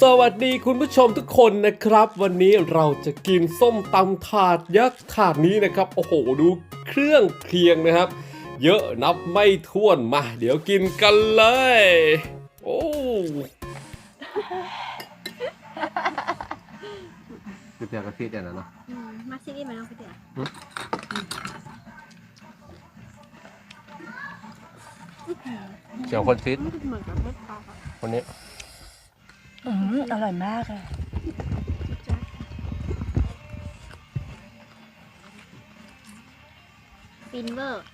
สวัสดีคุณผู้ชมทุกคนนะครับ วันนี้เราจะกินส้มตำถาดยักษ์ถาดนี้นะครับ โอ้โห ดูเครื่องเคียงนะครับ เยอะนับไม่ถ้วนมา เดี๋ยวกินกันเลย โอ้คือเปียกกระซีดเนี่ยนะเนาะอืมมาซิลี่มาลองไปเถอะเสียวคนซีดมันเหมือนกับเม็ดปลาค่ะคนนี้ อืมอร่อยมากเลยฟินเวอร์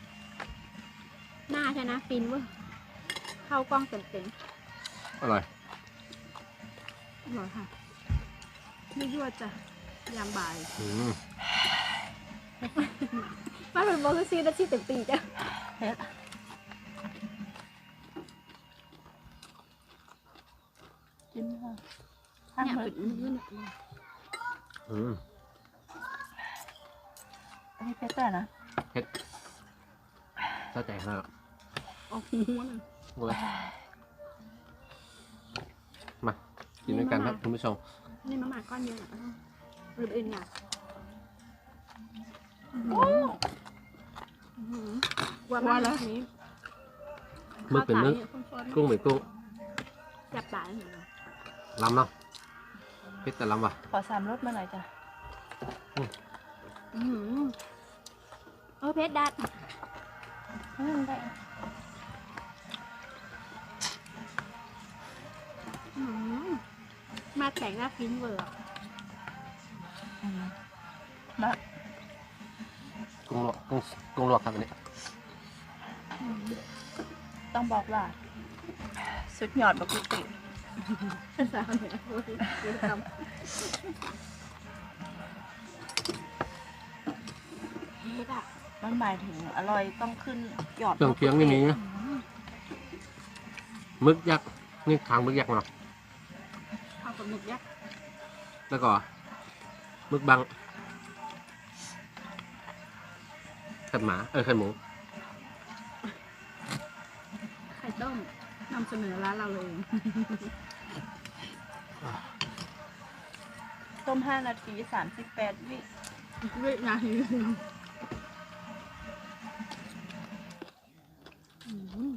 หน้าใช่นะฟินเวอร์ เข้ากล้องเต็มอร่อยๆอร่อยค่ะไม่ยั่วจ้ะยามบ่ายอืมมาเป็นโมคือซีนาทีเต็มปีจ้ะ เผ็ด เนี่ยมือปิดมือเนี่ยอืมอันนี้เผ็ดแต่นะเผ็ดเจ้าใจขนาดออกหูเลยเลยมากินด้วยกันครับคุณผู้ชมนี่มาหมาก้อนเดียวเหรอหรืออื่นเนี่ยว่ามาแล้วนี้มึกเป็นมึกกุ้งเป็นกุ้งจับปลาเหรอลำเนาะ เผ็ดแต่ลำว่ะขอสามรสมาหน่อยจ้ะอืมเออเพชรดัดอืมได้อืมมาแต่งหน้าฟินเวอร์อืมมากุ้งลวกกุ้งกุ้งลวกครับอันนี้ต้องบอกว่า สุดยอดบักกุติ สาวเนี่ยโอ้ยเดี๋ยวทำเพชรอะมันหมายถึงอร่อยต้องขึ้นยอดเครื่องเคียงนี่มีนะมึกยักษ์นี่ทางมึกยักษ์เนาะข้าวกับหมึกยักษ์แล้วก็มึกบังขันหมา เออขันหมู ไข่ต้มนำเสนอร้านเราเลย ต้มห้านาทีสามสิบแปดวิเวียดนามอืม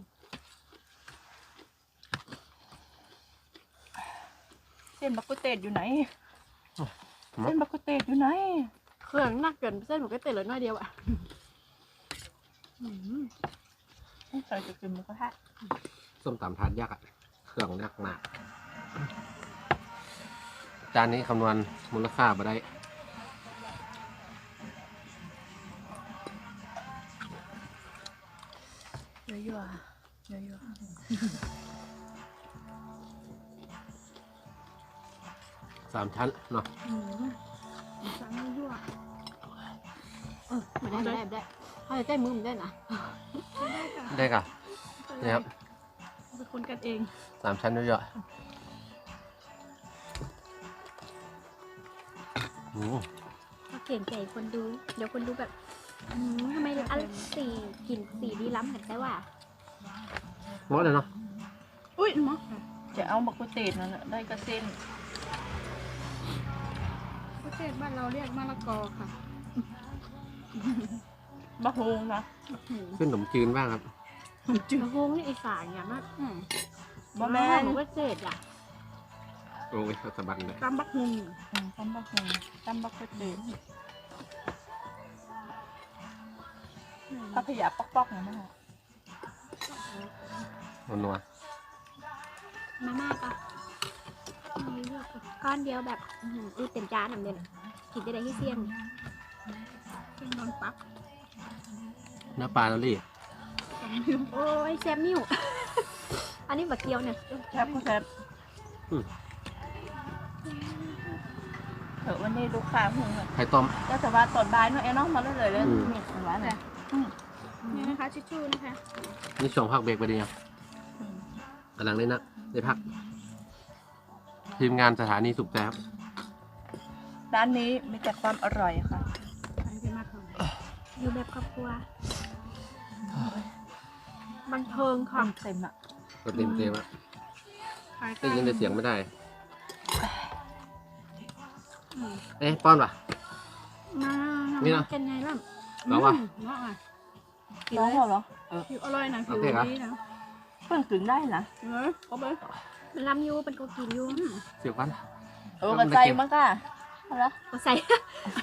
เส้นบักกุเตดอยู่ไหน เส้นบักกุเตดอยู่ไหน เครื่องนักเกินเส้นหมูก็เตะเลยน้อยเดียวอะอืมใส่จะกินหมูกระทะส้มตำทานยักษ์อะเครื่องยักษ์หนัก จานนี้คำนวณมูลค่ามาได้ยั่วยั่วยั่วยั่วสามชั้นเนาะอืมสั่งไม่ยั่วเออไม่ได้ไม่ได้ไม่ได้เขาจะใจมือมันได้นะได้ก่ะนี่ครับเป็นคนกันเองสามชั้นเยอะ ๆอืมถ้าเก่งใจคนดู เดี๋ยวคนดูแบบอืมทำไมอันสีกลิ่นสีดีล้ำกันแต่ว่าหมดเลยเนาะอุ้ยหมอจะเอาบักกุเตดนั่นแหละได้กระเส้นประเทศบ้านเราเรียกมะละกอค่ะบะฮงนะขึ้นขนมจีนบ้างครับจืดโฮงนี่อีสานอย่างมากอืมบะแม่นหนูก็เจ็ดอะ โอ้ยสะบัดเลยตำบักฮุงอืมตำบักฮงตำบักกุเตดพัพยาป๊อกๆนะแม่นัวมาม่าปะก้อนเดียวแบบอื้อหือดูเต็มจานหนึ่งเดียวน่ะกินได้ได้ที่เสี่ยงเสี่ยงโดนปั๊บๆเนื้อปลาลอรี่โอ้ยแซมนิ้วอันนี้บักเกียวเนี่ยแซ่บก็แซ่บ เถอะวันนี้ลูกค้าหงอะไข่ต้ม ก็แต่ว่าตอนบ่ายเนาะไอ้น้องมาเลยเลยเลยอืมนี่หวานเลยนี่นะคะชิชชูนะคะนี่ช่วงพักเบรกไปดียังอืมกำลังได้นะได้พัก ทีมงานสถานีสุขแซ่บร้านนี้มีแต่ความอร่อยค่ะ อันนี้เป็นมากค่ะอยู่แบบครอบครัวบันเทิงคค่ะวามเต็มอะก็เต็มเต็มๆอะได้ยินแต่เสียงไม่ได้อืม เอ๊ะป้อนป่ะ มานี่นะกันไงล่ะลองป่ะมว่าไงกินร้องเลยเหรอผิวอร่อยนะผิวโอเคครับดีนะเพิ่งกินได้นะเออก็ไปมันลำอยู่เป็นกูกินอยู่เสียบกันโอ้กระใจมากอะเอาละก็ใส่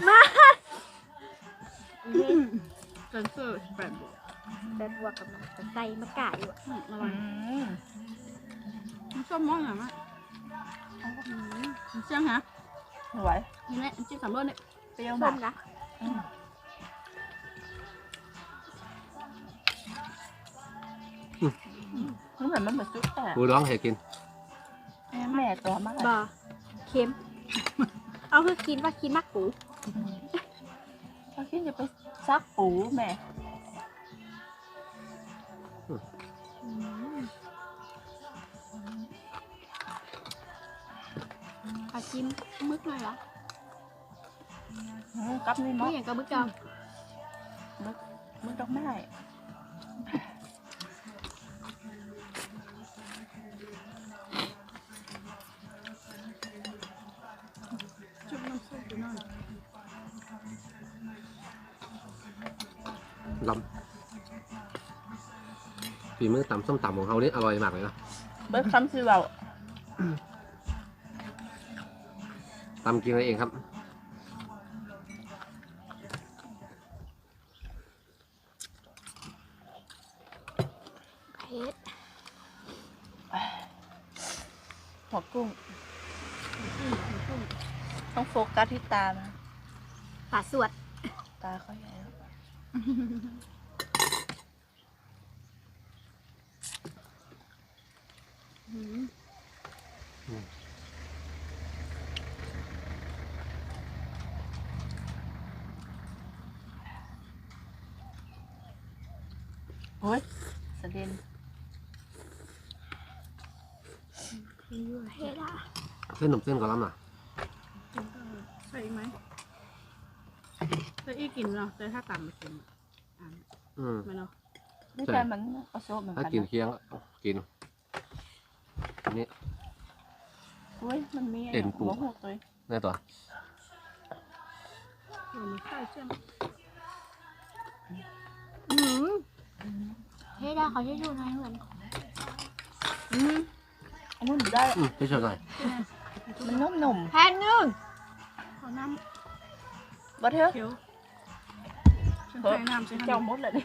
มาเซนเซอร์แปดบวกแบบบวกกับมันกระใจมากะอยู่อะอืมอร่อยมันชอบมองหน่อยมั้ยเชียงฮะ ไหวนี่แหละจิ้มสามรสเนี่ยเปรี้ยวส้มามกนะมันเหมือนมันเหมือนซุปแต่กูร้องให้กิน แม่ตัวมากบอเค็ม เอาคือกินว่ากินมากปู เขาคิดจะไปซักปูแม่ ปลาจิ้มมึกเลยเหรออืมกับนี่มึมั้กงอย่างกับมึกจอมมึงต้องไม่ชุบน้ำซุปอยู่นั่นลำฝีมือตำส้มตำของเขานี่อร่อยมากเลยนะเบิร์ดคำสิเว่า ตำกินอะไรเองครับเผ็ดหัวกุ้ง ต้องโฟกัสที่ตานะปลาสวด ตาเขาใหญ่แล้ว โอ้ยสะเด็นเผ็ดอะเส้นหนุ่มเส้นกับลำน่ะใส่อีกไหมใส่อีกกินเนาะแต่ถ้าต่ำไม่กินอ่าอืมไม่เนาะนี่แต่มันประสบเหมือนถ้ากันกินนะเคียงกินอันนี้ เฮ้ยมันมีเอ็นปู หัวหกเลยแน่ตัวเออมันใช่ใช่ไหมอืม เผ็ดอะเขาจะอยู่ในเหมือนอืมอันนู้นอยู่ได้ อืมไปช่วยหน่อยมันนุ่มหนุ่มแพนนึงขอน้ๆบัเถอะำเขียวฉันให้น้ำใช่ไหมเจ้ามดเลยดิ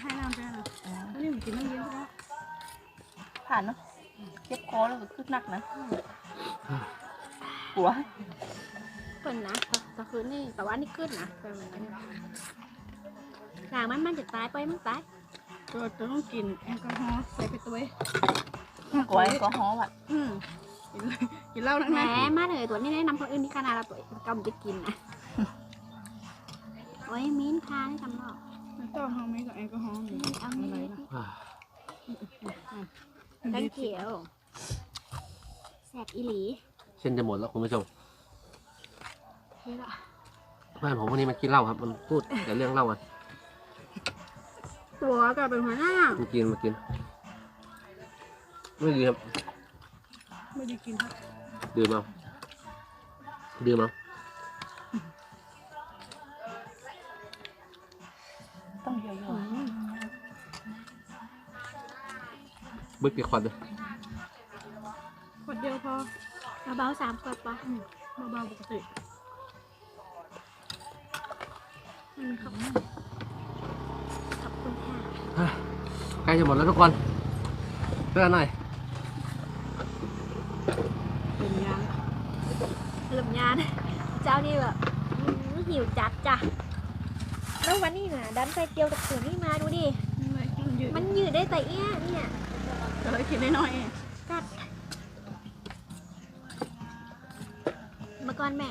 ให้น้ำใช่ไหมแล้วนี่มันกินน้ำเย็นใช่ไหมผ่านเนาะเจ็บคอแล้วก็ขึ้นหนักนะหัวเปิดนะแต่คืนนี่แต่ว่านี่ขึ้นนะแต่มันหลังมันมันจะตายไปมันตาย ตัวตัวต้องกินแอลกอฮอล์ใส่ไปตัวเองกลัวแอลกอฮอล์อะอืมกินกินเหล้าทั้งแหมนั้นมาเลยตัวนี้แนะนำคนอื่นที่ขนาดเราตัวเองกำจะกินนะโอ้ยมิ้นท์ค่ะนี่ทำหรอกไม่ต้องเอาไหมกับแอลกอฮอล์นี่เอาอะไม่ไรได้นะอ่าตั้งเขียวแสบอีหลีเส้นจะหมดแล้วคุณผู้ชมเฮ้ยละบ้านผมวันนี้มันกินเหล้าครับ มันพูดแต่เรื่องเหล้าอะ ตัวก็เป็นหัวหน้ามันกินมันกิน ไม่ดีครับ ไม่ได้กินครับดื่มเอาดื่มเอาต้องเยอะบึกกี่ควันเลยขวดเดียวพอเบาๆสามขวดปะเบาๆปกติอืมขอบคุณขอบคุณค่ะ ใก ล้จะหมดแล้วทุกคนเพื่อนหน่อยเป็นยางหลุมยาน เจ้านี่แบบอืมหิวจัดจ้ะแล้ววันนี้นะดันไปเกียวตะเกียบนี่มาดูดิเลยกินยืดมันยืดได้แต่เอี้ยเนี่ยก็เลยกินได้น้อยเองกัดเมื่อก่อนแม่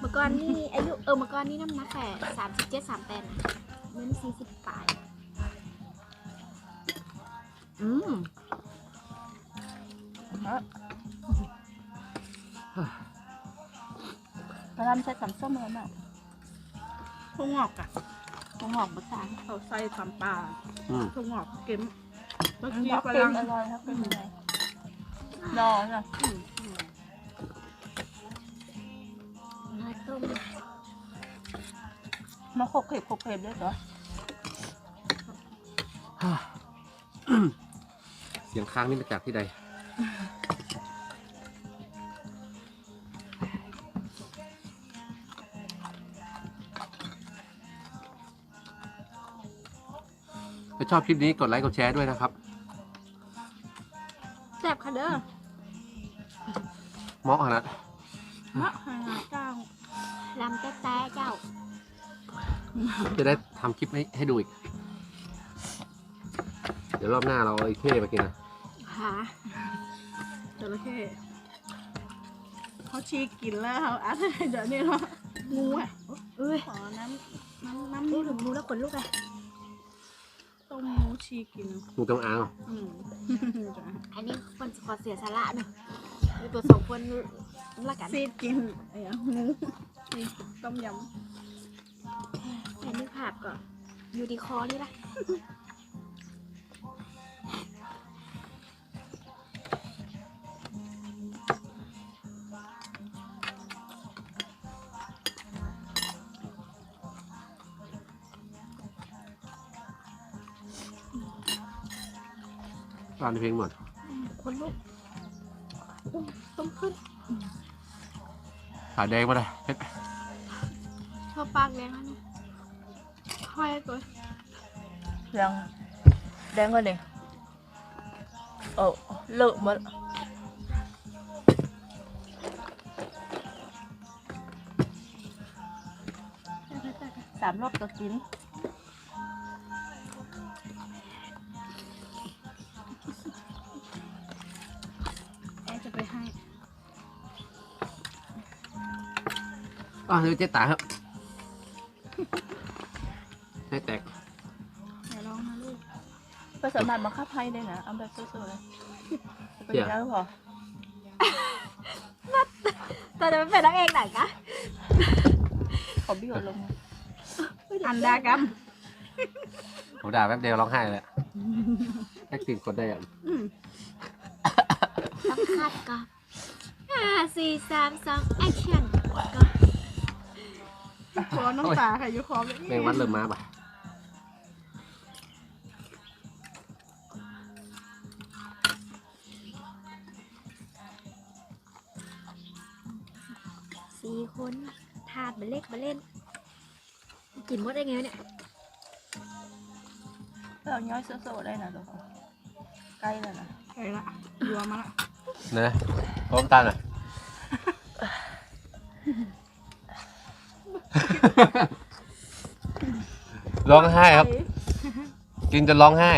เมื่อก่อนนี่อายุเออเมื่อก่อนนี่น้ำหนักแค่สามสิบเจ็ดสามแปดนะมันสี่สิบปลาย อืมพระรามใช้ตำส้มแล้วเนาะพวกงอกอะหัวหอกภาษาเขาใส่ตำปลาอืมพวกงอกเก็มเมื่อมันกี้ก็กเป็นำลังอร่อยครับเป็นยังไงรอเนาะเลิศมาโคกเข็บโคกเข็บด้วยเหรอ สียงค้างนี่มาจากที่ใด ถ้าชอบคลิปนี้กดไลค์กดแชร์ด้วยนะครับ แซ่บค่ะเด้อเหมาะขนาดมะหาเจ้าลำแต๊ะแต๊ะเจ้า จะได้ทำคลิปให้ให้ดูอีก เดี๋ยวรอบหน้าเราเอาไอ้เข้มากินนะ หาจระเข้เขาชีกินแล้วเขาอัดให้เดี๋ยวนี้เนาะงูอะเอ้ยขอน้ำน้ำน้ำดูนี่ถึงดูแล้วขนลุกเลยต้มหมูชีกินงูจงอางอืมอันนี้คนขอเสียสาระหน่อยมีตัวสองคนละกันซีดกินไอ้อะงูชีต้มยแต่นึกภาพก่อนอยู่ที่คอนี่ละ ตอนเพลงหมดคนลุกอุ้มต้มขึ้นขาแดงมาเลยเพชรชอบปากแดงอันนี้ค่อยตัวแดงแดงกว่านี่โอ้เลิกหมดสามรอบก็กิน อะเดี๋ยวเจ๊ตาครับ ให้แตกไหนลองนะลูกไปสามารถบังคับให้ได้นะเอาแบบสู้ๆเลยไปกินแล้วพอแต่จะไม่เป็นนักเอกไหนกะขอบี้หัวลงอันดากัมผมด่าแป๊บเดียวร้องไห้เลยแอคติ้งกดได้อะต้องคาดก่อนห้าสี่สามสองแอคชั่นก็ คอน้ำตาค่ะอยู่คอแบบนี้แมงวัดเริ่มมาป่ะสี่คนทาดไปเล็กไปเล่น กินหมดได้ไงวะเนี่ย เราย้อยโซ่ๆได้นะทุกคนใกล้แล้วนะไกลละยัวมาละนะพร้อมตาหน่อย ร้องไห้ครับ กินจนร้องไห้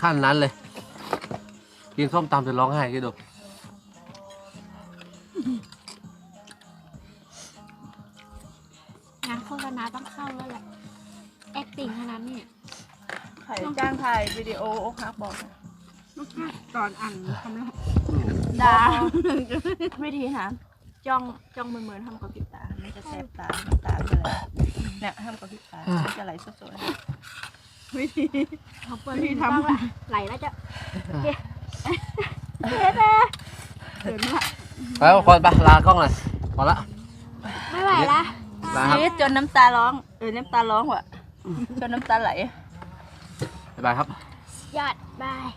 ขั้นนั้นเลย กินส้มตำจนร้องไห้คิดดูงานโฆษณาต้องเข้าแล้วแหละ acting เท่านั้นเนี่ยใครจ้างถ่ายวิดีโอโอคักบอกนะตอนอ่านคำละดาวิธีนะ จ้องจ้องมือเหมือนทำกับพริบตาไม่จะแสบตาน้ำตาเป็นอะไรเนี่ยทำกับพริบตามันจะไหลสดๆวิธีเขาเปิดวิธีทำทำละไหลแล้วจะเดินมาละแล้วคนไปลากล้องเลยพอละไม่ไหวละลาครับชีวิตจนน้ำตาร้องเออน้ำตาร้องว่ะจนน้ำตาไหลบ๊ายบายครับยอดบาย